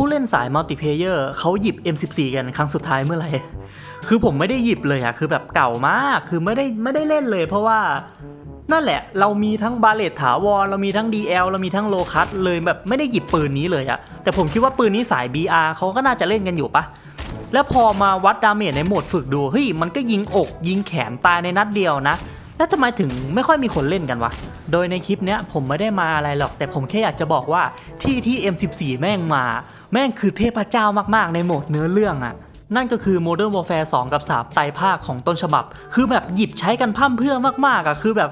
ผู้เล่นสายมัลติเพเยอร์เขาหยิบ M14 กันครั้งสุดท้ายเมื่อไหร่คือผมไม่ได้หยิบเลยอะคือแบบเก่ามากคือไม่ได้ไม่ได้เล่นเลย เพราะว่านั่นแหละ เรามีทั้งบาเลตถาวร เรามีทั้ง DL เรามีทั้งโลคัสเลยแบบไม่ได้หยิบปืนนี้เลยอะแต่ผมคิดว่าปืนนี้สาย BR เขาก็น่าจะเล่นกันอยู่ปะแล้วพอมาวัดดาเมจในโหมดฝึกดูเฮ้ยมันก็ยิงอกยิงแขนตายในนัดเดียวนะ แล้วทำไมถึงไม่ค่อยมีคนเล่นกันวะ โดยในคลิปเนี้ยผมไม่ได้มาอะไรหรอก แต่ผมแค่อยากจะบอกว่าที่ที่ M14 แม่งมา แม่งคือเทพเจ้ามากๆ ในโหมดเนื้อเรื่องอะนั่นก็คือ Modern Warfare 2 กับ 3 ไตรภาคของต้นฉบับ คือแบบหยิบใช้กันพร่ำเพื่อมากๆอะคือแบบ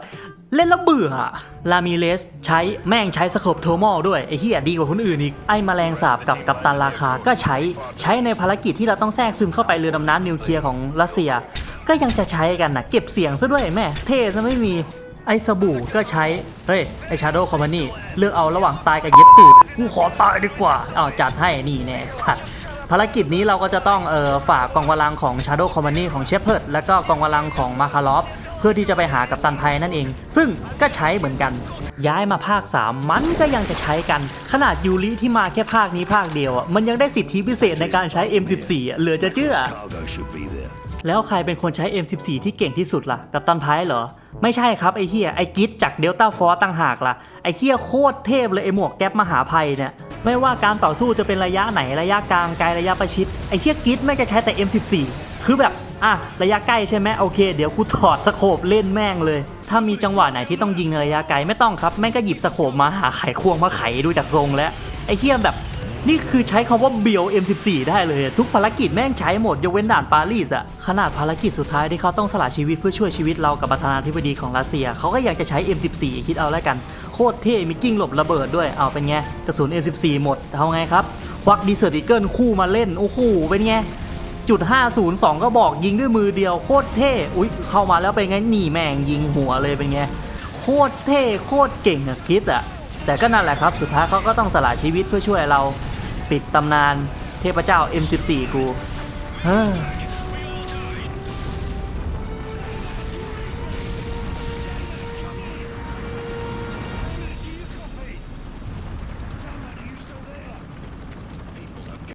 เล่นแล้วเบื่ออะลามิเลสใช้แม่งใช้สโคปโทมอลด้วย ไอ้เหียดีกว่าคนอื่นอีก ไอ้แมลงสาบกับกัปตันราคาก็ใช้ใช้ในภารกิจที่เราต้องแทรกซึมเข้าไปเรือดำน้ำนิวเคลียร์ของรัสเซีย ก็ยังจะใช้กันนะเก็บเสียงซะด้วยแม่ เท่ซะไม่มี ไอ้สบู่ก็ใช้ เฮ้ย ไอ้ชาโดว์คอมพานีเลือกเอาระหว่างตายกับเย็บตูดกูขอตายดีกว่าอ้าจัดให้นี่แน่สัตว์ภารกิจนี้เราก็จะต้องเอ่อฝากกองกำลังของ Shadow Company ของเชฟเพิร์ดและก็กองกำลังของมาคารอฟเพื่อที่จะไปหากับตันไทยนั่นเอง ซึ่งก็ใช้เหมือนกัน ย้ายมาภาค 3 มันก็ยังจะใช้กัน ขนาดยูริที่มาแค่ภาคนี้ภาคเดียวอะมันยังได้สิทธิพิเศษในการใช้ M14 อะเหลือจะเชื่อ แล้วใครเป็นคนใช้ M14 ที่เก่งที่สุดล่ะ กับตันไพร์เหรอ ไม่ใช่ครับไอ้เฮียไอ้กิฟจากเดลต้าฟอร์ตั้งหากล่ะ ไอ้เฮียโคตรเทพเลยไอ้หมวกแก๊ปมหาภัยเนี่ย ไม่ว่าการต่อสู้จะเป็นระยะไหนระยะกลางไกลระยะประชิด ไอ้เฮียกิฟไม่จะใช้แต่ M14 คือแบบอะระยะใกล้ใช่ไหมโอเค เดี๋ยวกูถอดสโคปเล่นแม่งเลย ถ้ามีจังหวะไหนที่ต้องยิงในระยะไกลไม่ต้องครับแม่งก็หยิบสโคปมาหาไขควงมาไขดูจากทรงแล้วไอ้เฮียแบบ นี่คือใช้คำว่าเบียว M14 ได้เลย ทุกภารกิจแม่งใช้หมดยกเว้นด่านปารีสอะขนาดภารกิจสุดท้ายที่เขาต้องสละชีวิตเพื่อช่วยชีวิตเรากับประธานาธิบดีของรัสเซีย เขาก็อยากจะใช้ M14 คิดเอาแล้วกัน โคตรเท่มีกิ้งหลบระเบิดด้วยเอาเป็นไงกระสุน M14 หมดเอาไงครับควักดีเซอร์ติเกิลคู่มาเล่นโอ้โหเป็นไงจุด502 ก็บอกยิงด้วยมือเดียวโคตรเท่อุ๊ยเข้ามาแล้วเป็นไงหนีแม่งยิงหัวเลยเป็นไงโคตรเท่โคตรเก่งอะคิดอะแต่ก็นั่นแหละครับ สุดท้ายเขาก็ต้องสละชีวิตเพื่อช่วยเรา ปิดตำนานเทพเจ้า M14 กูเฮ้อ